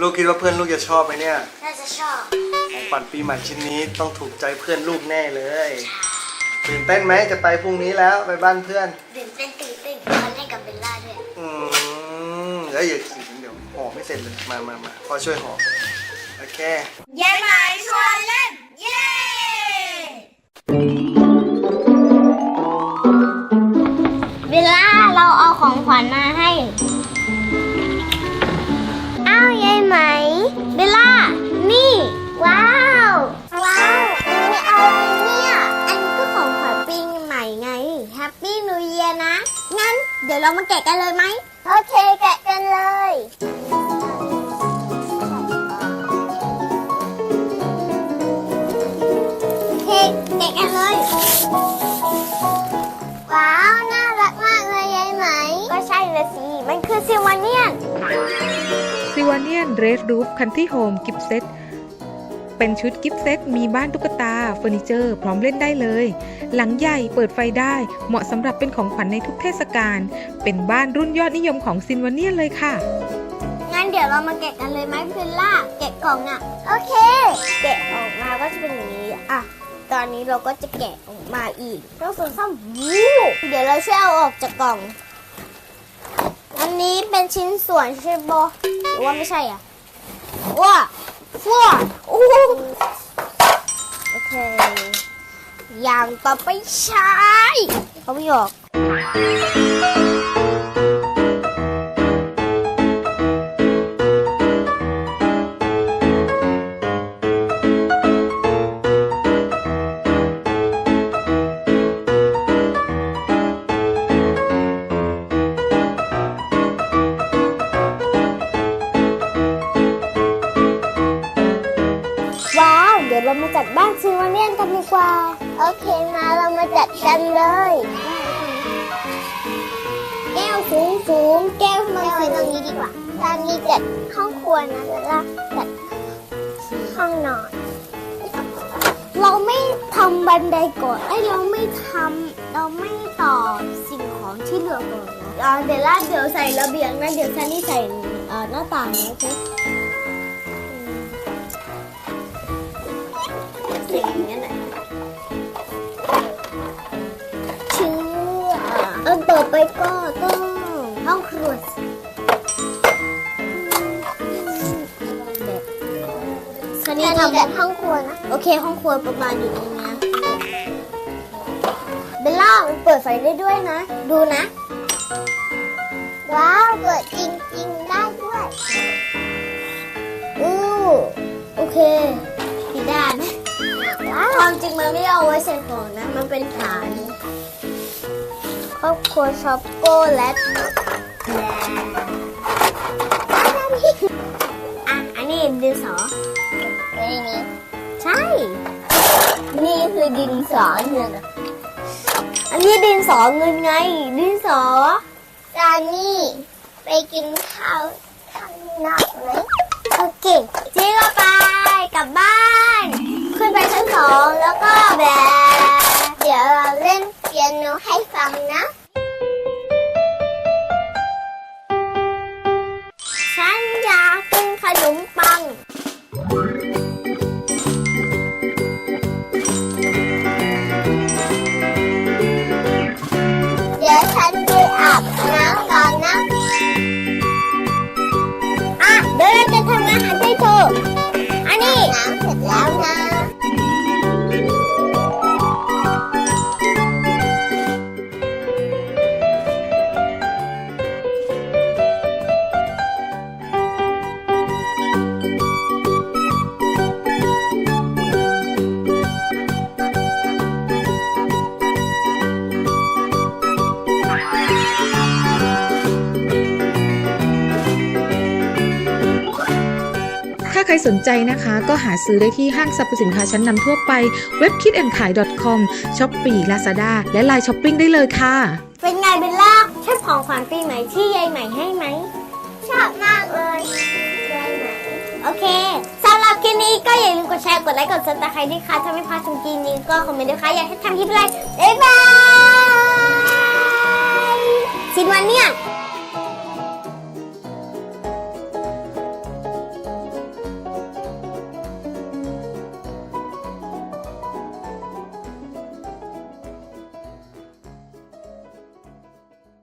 ลูกคิดว่าเพื่อนลูกจะชอบไหมเนี่ย น่าจะชอบของขวัญปีใหม่ชิ้นนี้ต้องถูกใจเพื่อนลูกแน่เลยตื่นเต้นไหมจะไปพรุ่งนี้แล้วไปบ้านเพื่อน ตื่นเต้นตื่นเต้นมาเล่นกับเบลล่าด้วย อืมเอ้ยอย่าเดี๋ยวห่อไม่เสร็จเลยมามามาพ่อช่วยห่อโอเคยายหมายชวนเล่น เย้ ปปี้นิวเ a r นะ งั้นเดี๋ยวเรามาแกะกันเลยไหม โอเคแกะกันเลยเค้กแกะกันเลย ว้าว น่ารักมากเลยยายไหม ก็ใช่ละสิ มันคือซิวาเนียน ซิวาเนียนเรสรูฟคันที่โฮมกิฟเซต เป็นชุดกิฟต์เซตมีบ้านตุ๊กตาเฟอร์นิเจอร์พร้อมเล่นได้เลย หลังใหญ่เปิดไฟได้เหมาะสำหรับเป็นของขวัญในทุกเทศกาลเป็นบ้านรุ่นยอดนิยมของซินวาเนียเลยค่ะ งั้นเดี๋ยวเรามาแกะกันเลยไหมเบลล่าแกะกล่องอะโอเค แกะออกมาก็จะเป็นอย่างนี้อะตอนนี้เราก็จะแกะออกมาอีกต้องส่วนซ้ำวู้เดี๋ยวเราช่วยเอาออกจากกล่อง อันนี้เป็นชิ้นส่วนใช่ปะหรือว่าไม่ใช่อะว้า ว้าโอ้โหโอเคอย่างต่อไปใช้เอาไม่ออก จัดบ้านซิวาเนียนกันดีกว่า โอเคมาเรามาจัดกันเลย แก้วสูงสูงๆแก้วมันสูงตรงนี้ดีกว่าตอนนี้จัดห้องครัวนะแล้วจัดห้องนอน เราไม่ทำบันไดก่อนไอ้เราไม่ทำเราไม่ต่อสิ่งของที่เหลือก่อนนะอ่าเดี๋ยวลาเดี๋ยวใส่ระเบียงนะเดี๋ยวซันนี่ใส่หน้าต่างนะโอ ต่อไปก็ต้องห้องครัวสิคันนี้ทำแบบห้องครัวนะ โอเค ห้องครัวประมาณอยู่ตรงเนี้ยเบลล่ามันเปิดไฟได้ด้วยนะ ดูนะ ว้าว เปิดจริงๆได้ด้วยอู้โอเคผิดด้านนะความจริงมันไม่ได้เอาไว้ใส่ของนะ มันเป็นฐาน ครอบครัวช็อปโกแลตอะ อันนี้ดินสอนี่นี่ใช่ นี่คือดินสอเงินอันนี้ดินสอเงินไง ดินสอจานี่ไปกินข้าวข้างนอกไหมโอเคจีก็ไปกลับบ้าน ขึ้นไปชั้นสองแล้วก็แบบ เดี๋ยวเราเล่นเปียโน ใรสนใจนะคะ ก็หาซื้อได้ที่ห้างสรรพสินค้าชั้นนำทั่วไปเว็บ Kid and ขาย .com s h o p e e Lazada และ Line Shopping ได้เลยค่ะ เป็นไงเบลล่าชอบของขวัญปีใหม่ที่ยายใหม่ให้ไหม ชอบมากเลยยายใหม่ โอเคสำหรับคลิปนี้ก็อย่าลืมกดแชร์ กดไลค์ กดซับสไครต์ด้วยค่ะ ถ้าไม่พลาดชมคลิปนี้ก็คอมเมนต์ด้วยค่ะ อยากให้ทำคลิปอะไรบ๊ายบายสินวันเนี่ย